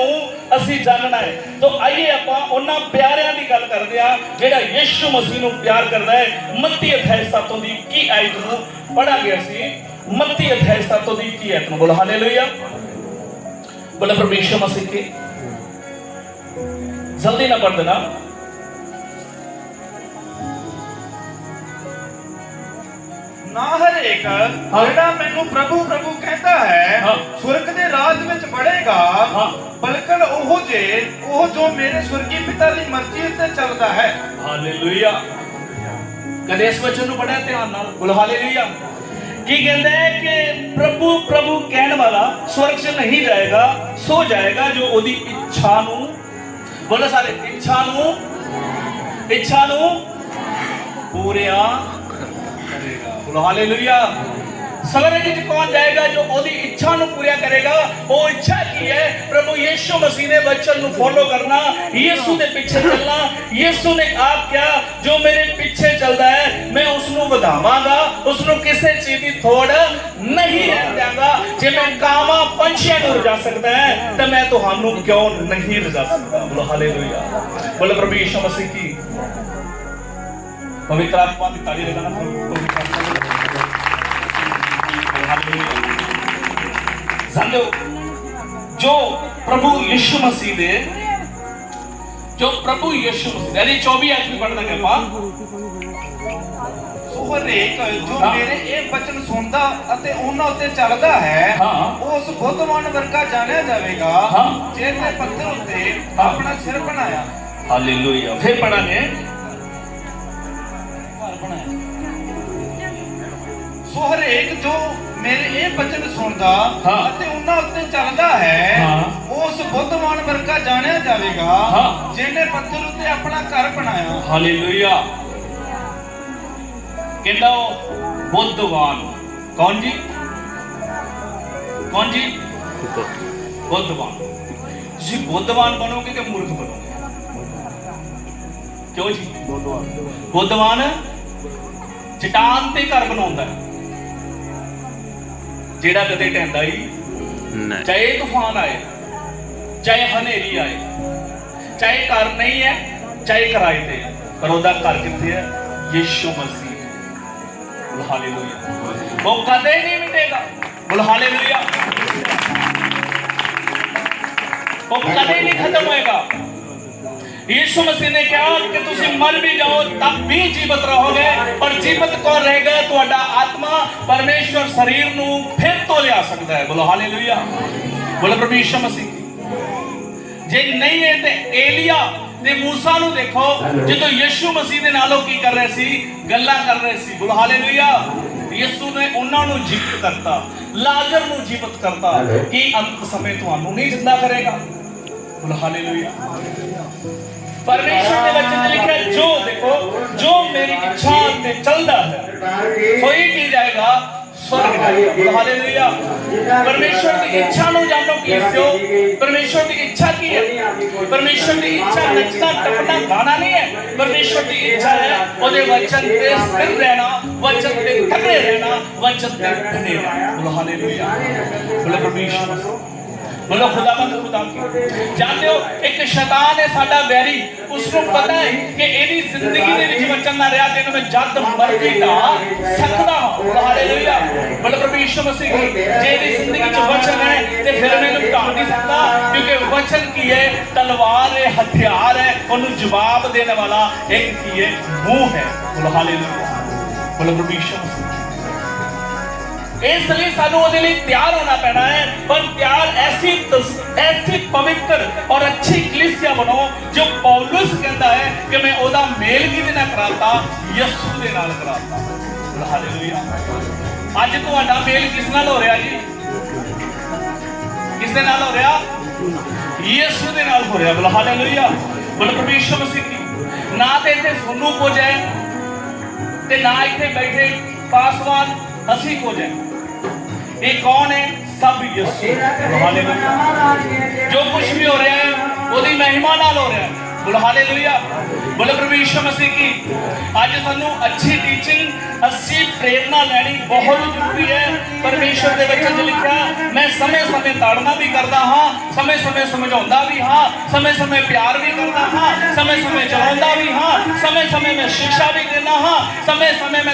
ਨੂੰ ਅਸੀਂ ਜਾਣਨਾ ਹੈ। ਤਾਂ ਆਈਏ ਆਪਾਂ ਉਹਨਾਂ ਪਿਆਰਿਆਂ ਦੀ ਗੱਲ ਕਰਦੇ ਆ ਜਿਹੜਾ ਯਿਸੂ ਮਸੀਹ ਨੂੰ ਪਿਆਰ ਕਰਦਾ ਹੈ। ਮੱਤੀ ਅਧਿਆਇ 7 ਦੀ 21 ਆਇਤ ਨੂੰ ਪੜਾਂਗੇ ਅਸੀਂ। ਮੱਤੀ ਅਧਿਆਇ 7 ਦੀ 21 ਆਇਤ ਨੂੰ? ਬੋਲ ਹਾਲੇਲੂਇਆ। ਬੋਲ ਪਰਮੇਸ਼ਰ ਮਸੀਹ ਕੀ? ਜਲਦੀ ਨਾ ਪੜ ਦੇਣਾ। ਨਾ ਹਰੇਕ ਜਿਹੜਾ ਮੈਨੂੰ ਪ੍ਰਭੂ ਪ੍ਰਭੂ ਕਹਿੰਦਾ ਹੈ। ਸੁਰਗ ਦੇ ਰਾਜ ਵਿੱਚ ਜੇ ਉਹ ਜੋ ਮੇਰੇ ਸੁਰਗੀ ਪਿਤਾ ਦੀ ਮਰਜ਼ੀ ਉੱਤੇ ਚੱਲਦਾ ਹੈ। ਹਾਲੇਲੂਇਆ। ਕਦੇ ਇਸ ਵਚਨ ਨੂੰ ਪੜਿਆ ਧਿਆਨ ਨਾਲ? ਬੋਲ ਹਾਲੇਲੂਇਆ। ਕੀ ਕਹਿੰਦਾ ਹੈ ਕਿ ਪ੍ਰਭੂ ਪ੍ਰਭੂ ਕਹਿਣ ਵਾਲਾ ਸਵਰਗ 'ਚ ਨਹੀਂ ਜਾਏਗਾ, ਸੋ ਜਾਏਗਾ ਜੋ ਉਹਦੀ ਇੱਛਾ ਨੂੰ, ਬੋਲੋ ਸਾਰੇ, ਇੱਛਾ ਨੂੰ ਇੱਛਾ ਨੂੰ ਪੂਰਿਆ ਕਰੇਗਾ। ਬੋਲੋ ਹਾਲੇਲੂਇਆ। ਸਵਰਗ ਵਿੱਚ ਕੌਣ ਜਾਏਗਾ ਜੋ ਉਹਦੀ ਇੱਛਾ ਨੂੰ ਪੂਰਿਆ ਕਰੇਗਾ? ਉਹ ਇੱਛਾ ਕੀ ਹੈ? ਪ੍ਰਭੂ ਯੀਸ਼ੂ ਮਸੀਹ ਦੇ ਬਚਨ ਨੂੰ ਫੋਲੋ ਕਰਨਾ, ਯੀਸ਼ੂ ਦੇ ਪਿੱਛੇ ਚੱਲਣਾ, ਯੀਸ਼ੂ ਨੇ ਆਪ ਕਿਹਾ, ਜੋ ਮੇਰੇ ਪਿੱਛੇ ਚੱਲਦਾ ਹੈ, ਮੈਂ ਉਸ ਨੂੰ ਵਧਾਵਾਂਗਾ ਉਸ ਨੂੰ ਕਿਸੇ ਚੀਜ਼ ਦੀ ਥੋੜ ਨਹੀਂ ਰਹਿਣ ਦਿਆਂਗਾ। ਜੇ ਮੈਂ ਕਾਵਾਂ ਪੰਛੀਆਂ ਨੂੰ ਰਜਾ ਸਕਦਾ ਹੈ, ਤਾਂ ਮੈਂ ਤੁਹਾਨੂੰ ਕਿਉਂ ਨਹੀਂ ਰਜਾ ਸਕਦਾ? ਬੋਲੋ ਹਾਲੇਲੂਇਆ ਬੋਲੋ ਪ੍ਰਭੂ ਯੀਸ਼ੂ ਮਸੀਹ ਕੀ? ਪਵਿੱਤਰ ਆਤਮਾ ਦੀ ਤਾੜੀ ਲਗਾਣਾ ਪਵਿੱਤਰ ਆਤਮਾ ਹੱਥ ਨਹੀਂ ਲਾਉਂਦੇ ਸਮਝੋ ਜੋ ਪ੍ਰਭੂ ਯਿਸੂ ਮਸੀਹ ਦੇ ਜੋ ਪ੍ਰਭੂ ਯਿਸੂ ਮਸੀਹ ਦੇ 24 ਅੱਜ ਵੀ ਪੜਨਾ ਕਰਪਾ ਉਹ ਹਰੇਕ ਜੋ ਮੇਰੇ ਇਹ ਬਚਨ ਸੁਣਦਾ ਅਤੇ ਉਹਨਾਂ ਉੱਤੇ ਚੱਲਦਾ ਹੈ ਉਸ ਬੁੱਧਵਾਨ ਵਰਗਾ ਜਾਣਿਆ ਜਾਵੇਗਾ ਜਿਹਨੇ ਪੱਥਰ ਉੱਤੇ ਆਪਣਾ ਸਿਰ ਬਣਾਇਆ। ਹਾਲੇਲੂਇਆ ਫੇਰ ਪੜਾਂਗੇ ਸੋ ਹਰੇਕ ਜੋ ਮੇਰੇ ਇਹ ਬਚਨ ਸੁਣਦਾ ਅਤੇ ਉਹਨਾਂ ਉੱਤੇ ਚੱਲਦਾ ਹੈ ਉਸ ਬੁੱਧਵਾਨ ਵਰਗਾ ਜਾਣਿਆ ਜਾਵੇਗਾ ਜਿਹਨੇ ਪੱਥਰ ਉੱਤੇ ਆਪਣਾ ਘਰ ਬਣਾਇਆ। ਹਾਲੇਲੂਇਆ। ਕਹਿੰਦਾ ਉਹ ਬੁੱਧਵਾਨ। ਕੌਣ ਜੀ? ਕੌਣ ਜੀ? ਬੁੱਧਵਾਨ। ਤੁਸੀਂ ਬੁੱਧਵਾਨ ਬਣੋਗੇ ਕਿ ਮੂਰਖ ਬਣੋਗੇ? ਕਿਉਂ ਜੀ? ਬੁੱਧਵਾਨ। ਬੁੱਧਵਾਨ ਚਟਾਨ ਤੇ ਘਰ ਬਣਾਉਂਦਾ ਹੈ। ਜਿਹੜਾ ਕਦੇ ਟੈਂਦਾ ਹੀ ਨਹੀਂ ਚਾਹੇ ਤੂਫਾਨ ਆਏ ਚਾਹੇ ਹਨੇਰੀ ਆਏ ਚਾਹੇ ਘਰ ਨਹੀਂ ਹੈ ਚਾਹੇ ਕਿਰਾਏ ਤੇ ਪਰ ਉਹਦਾ ਘਰ ਕਿੱਥੇ ਹੈ? ਯੀਸ਼ੂ ਮਸੀਹ। ਬੋਲ ਹਾਲੇਲੂਇਆ। ਉਹ ਕਦੇ ਨਹੀਂ ਮਿਟੇਗਾ ਬੋਲ ਹਾਲੇਲੂਇਆ। ਉਹ ਕਦੇ ਨਹੀਂ ਖਤਮ ਹੋਏਗਾ। यीशु मसीह ने कहा कि ਤੁਸੀਂ ਮਰ ਵੀ ਜਾਓ ਤਬ ਵੀ ਜੀਵਤ ਰਹੋਗੇ ਪਰ ਜੀਵਤ ਕੌਣ ਰਹੇਗਾ ਤੁਹਾਡਾ ਆਤਮਾ ਪਰਮੇਸ਼ਵਰ ਸਰੀਰ ਨੂੰ ਫਿਰ ਤੋਂ ਲਿਆ ਸਕਦਾ ਹੈ ਬੋਲੋ ਹਾਲੇਲੂਇਆ ਬੋਲੋ ਪ੍ਰਭੂ ਯੀਸ਼ੂ ਮਸੀਹ ਜੇ ਨਹੀਂ ਹੈ ਤੇ ਏਲੀਆ ਤੇ ਮੂਸਾ ਨੂੰ ਦੇਖੋ ਜਦੋਂ ਯੀਸ਼ੂ ਮਸੀਹ ਦੇ ਨਾਲੋਂ ਕੀ ਕਰ ਰਹੇ ਸੀ ਗੱਲਾਂ ਕਰ ਰਹੇ ਸੀ ਬੋਲੋ ਹਾਲੇਲੂਇਆ ਯਿਸੂ ਨੇ ਉਹਨਾਂ ਨੂੰ ਜੀਵਤ ਕਰਤਾ ਲਾਜ਼ਰ ਨੂੰ ਜੀਵਤ ਕਰਤਾ ਕਿ ਅੰਤ ਸਮੇਂ ਤੁਹਾਨੂੰ ਨਹੀਂ ਜ਼ਿੰਦਾ ਕਰੇਗਾ परमेश्वर ने वचन लिखा जो देखो, जो मेरी इच्छा से चलता है सोई की जाएगा, स्वर्ग हालेलुया. परमेश्वर की इच्छा नु जानो कीसियो परमेश्वर की इच्छा की है। परमेश्वर की इच्छा नचना टपना गाना नहीं है। परमेश्वर की इच्छा है, ओदे वचन पे स्थिर रहना, वचन पे खड़े रहना, वचन पे खड़े रहना। हालेलुया. बोलो, परमेश्वर ਬੋਲੋ ਪਰਮੇਸ਼ਵਰ ਬੋਲੋ ਖੁਦਾ ਜਾਣਦੇ ਹੋ, ਇੱਕ ਸ਼ੈਤਾਨ ਹੈ ਸਾਡਾ ਵੈਰੀ। ਉਸ ਨੂੰ ਪਤਾ ਹੈ ਕਿ ਇਹਦੀ ਜ਼ਿੰਦਗੀ ਦੇ ਵਿੱਚ ਬਚਨ ਨਾ ਰਿਹਾ ਤੇ ਮੈਂ ਜਦ ਮਰਜ਼ੀ ਢਾ ਸਕਦਾ ਹਾਂ। ਹਾਲੇਲੂਇਆ। ਬੋਲੋ, ਪ੍ਰਭੂ ਯਿਸੂ ਮਸੀਹ ਜੇ ਇਹਦੀ ਜ਼ਿੰਦਗੀ 'ਚ ਵਚਨ ਹੈ, ਤੇ ਫਿਰ ਮੈਨੂੰ ਢਾ ਨਹੀਂ ਸਕਦਾ, ਕਿਉਂਕਿ ਵਚਨ ਕੀ ਹੈ? ਤਲਵਾਰ ਹੈ, ਹਥਿਆਰ ਹੈ, ਉਹਨੂੰ ਜਵਾਬ ਦੇਣ ਵਾਲਾ ਇੱਕ ਕੀ ਹੈ? ਮੂੰਹ ਹੈ। ਬੋਲੋ, ਹਾਲੇਲੂਇਆ। ਬੋਲੋ, ਪ੍ਰਭੂ ਯਿਸੂ ਮਸੀਹ ਇਸ ਲਈ ਸਾਨੂੰ ਉਹਦੇ ਲਈ ਤਿਆਰ ਹੋਣਾ ਪੈਣਾ ਹੈ। ਪਰ ਤਿਆਰ ਐਸੀ ਐਸੀ ਪਵਿੱਤਰ ਔਰ ਅੱਛੀ ਕਲੀਸਿਆ ਬਣੋ ਜੋ ਪੌਲਸ ਕਹਿੰਦਾ ਹੈ ਕਿ ਮੈਂ ਉਹਦਾ ਮੇਲ ਕਿਹਦੇ ਨਾਲ ਕਰਾਤਾ? ਯਿਸੂ ਦੇ ਨਾਲ ਕਰਾਤਾ। ਹਾਲੇਲੂਇਆ ਅੱਜ ਤੁਹਾਡਾ ਮੇਲ ਕਿਸ ਨਾਲ ਹੋ ਰਿਹਾ ਜੀ? ਕਿਸ ਦੇ ਨਾਲ ਹੋ ਰਿਹਾ? ਯਿਸੂ ਦੇ ਨਾਲ ਹੋ ਰਿਹਾ। ਬੋਲ ਹਾਲੇਲੂਇਆ ਬੋਲ ਪਰਮੇਸ਼ਰ ਮਸੀਹ ਕੀ ਨਾ ਤੇ ਇੱਥੇ ਸੋਨੂੰ ਕੋ ਜਾਏ ਤੇ ਨਾ ਇੱਥੇ ਬੈਠੇ ਪਾਸਵਾਨ ਅਸੀਂ ਕੋ ਜਾਏ ਇਹ ਕੌਣ ਹੈ? ਸਭ ਯਿਸੂ। ਹਾਲੇਲੂਇਆ। ਜੋ ਕੁਝ ਵੀ ਹੋ ਰਿਹਾ ਹੈ, ਉਹਦੀ ਮਹਿਮਾ ਨਾਲ ਹੋ ਰਿਹਾ ਹੈ। ਹਾਲੇਲੂਇਆ। ਬੋਲੋ ਪ੍ਰਭੂ ਯਿਸੂ ਮਸੀਹ ਕੀ। ਅੱਜ ਸਾਨੂੰ ਅੱਛੀ ਟੀਚਿੰਗ ਅੱਛੀ ਪ੍ਰੇਰਨਾ ਲੈਣੀ ਬਹੁਤ ਜ਼ਰੂਰੀ ਹੈ। ਪਰਮੇਸ਼ਰ ਦੇ ਵਿੱਚ 'ਚ ਲਿਖਿਆ ਮੈਂ ਸਮੇਂ-ਸਮੇਂ ਤਾੜਨਾ ਵੀ ਕਰਦਾ ਹਾਂ, ਸਮੇਂ-ਸਮੇਂ ਸਮਝਾਉਂਦਾ ਵੀ ਹਾਂ, ਸਮੇਂ-ਸਮੇਂ ਪਿਆਰ ਵੀ ਕਰਦਾ ਹਾਂ, ਸਮੇਂ-ਸਮੇਂ ਚਲਾਉਂਦਾ ਵੀ ਹਾਂ, ਸਮੇਂ-ਸਮੇਂ ਮੈਂ ਸਿੱਖਿਆ ਵੀ ਦਿੰਦਾ ਹਾਂ, ਸਮੇਂ-ਸਮੇਂ ਮੈਂ